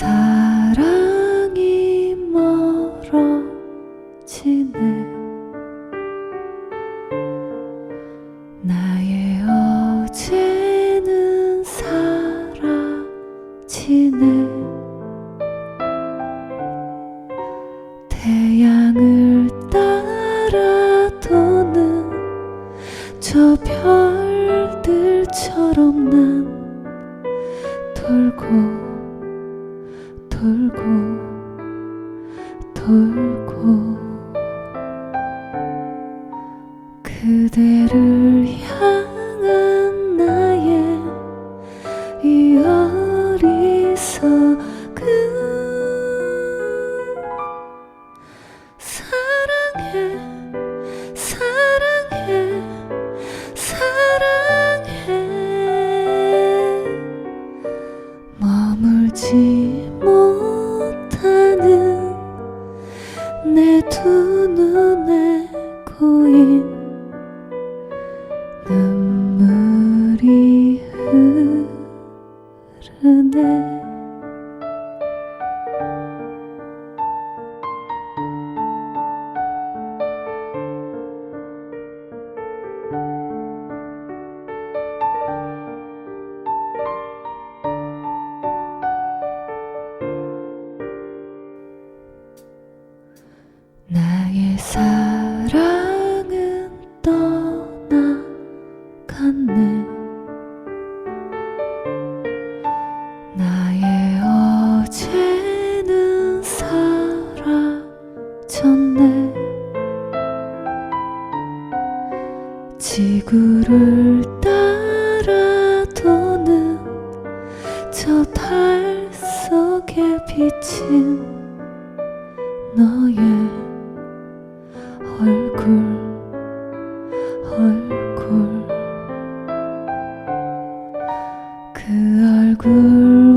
사랑이 멀어지네. 나의 어제는 사라지네. 태양을 따라 도는 저 별들처럼 난 돌고 돌고 돌고 그대를 향한 나의 이 어리석은 사랑해 사랑해 사랑해 머물지 지구를 따라 도는 저 달 속에 비친 너의 얼굴 얼굴. 그 얼굴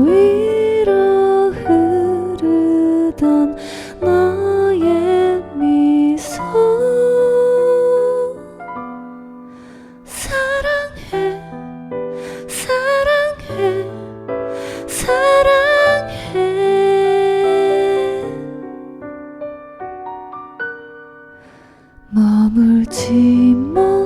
머물지 못